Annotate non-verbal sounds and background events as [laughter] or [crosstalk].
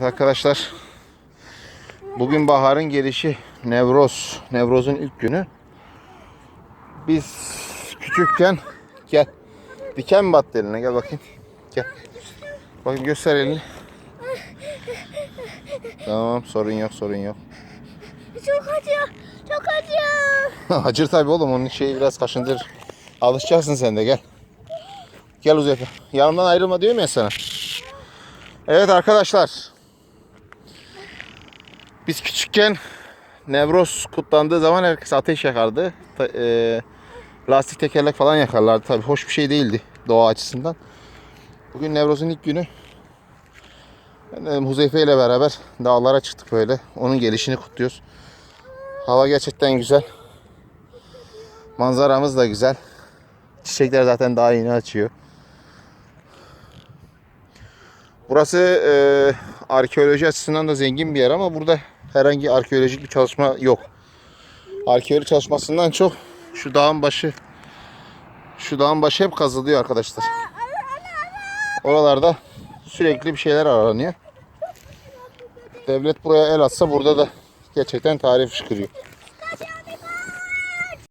Arkadaşlar bugün baharın gelişi Nevroz. Nevroz'un ilk günü. Biz küçükken gel diken mi battı eline gel bakayım. Gel. Bakın göster elini. Tamam sorun yok sorun yok. Çok acıyor. Çok acıyor. [laughs] Acır tabi oğlum onun şeyi biraz kaşındır. Alışacaksın sen de gel. Gel Uzeyfe. Yanımdan ayrılma diyorum ya sana. Evet arkadaşlar. Biz küçükken Nevroz kutlandığı zaman herkes ateş yakardı. E, lastik tekerlek falan yakarlardı. Tabi hoş bir şey değildi doğa açısından. Bugün Nevroz'un ilk günü. De Huzeyfe ile beraber dağlara çıktık böyle. Onun gelişini kutluyoruz. Hava gerçekten güzel. Manzaramız da güzel. Çiçekler zaten daha yeni açıyor. Burası e, arkeoloji açısından da zengin bir yer ama burada herhangi arkeolojik bir çalışma yok. Arkeoloji çalışmasından çok şu dağın başı şu dağın başı hep kazılıyor arkadaşlar. Oralarda sürekli bir şeyler aranıyor. Devlet buraya el atsa burada da gerçekten tarih fışkırıyor.